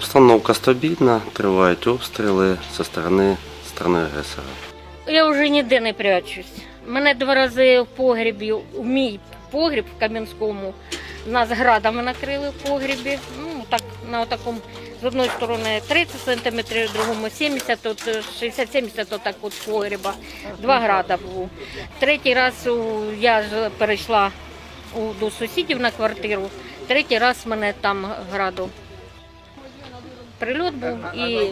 Обстановка стабільна, тривають обстріли зі сторони сторони агресора. Я вже ніде не прячусь. Мене два рази в погрібі, у мій погріб в Кам'янському, нас градами накрили в погрібі. Ну, так, на такому, з одної сторони 30 сантиметрів, з другому 70, от е, 60-70 отак от погріба. Два града було. Третій раз я перейшла до сусідів на квартиру, третій раз мене там граду. Прильот був і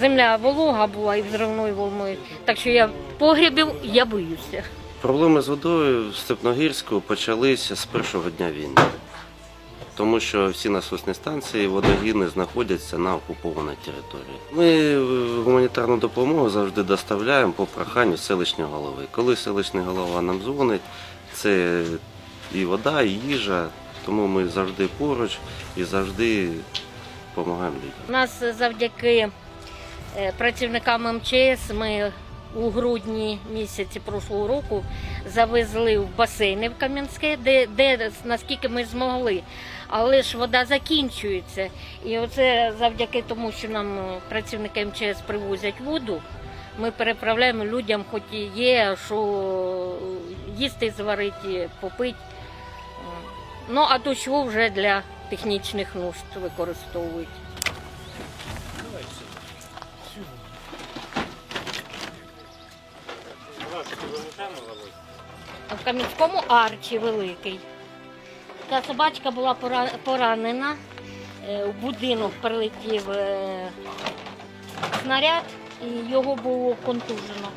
земля волога була і взривною волною. Так що я погрібів, я боюся. Проблеми з водою в Степногірську почалися з першого дня війни, тому що всі насосні станції, водогіни знаходяться на окупованій території. Ми е, гуманітарну допомогу завжди доставляємо по проханню селищного голови. Коли селищний голова нам дзвонить, це і вода, і їжа, тому ми завжди поруч і завжди допомагаємо людям. У нас завдяки е, працівникам МЧС ми у грудні місяці прошлого року завезли в басейни в Кам'янське, де, де наскільки ми змогли. Але ж вода закінчується. І оце завдяки тому, що нам е, працівники МЧС привозять воду. Ми переправляємо людям, хоч і є, що їсти зварити, попити. Ну, а дощу вже для технічних нужд використовують. В Кам'янському арчі великий. Та собачка була поранена. Е, В будинок прилетів е, снаряд і його було контужено.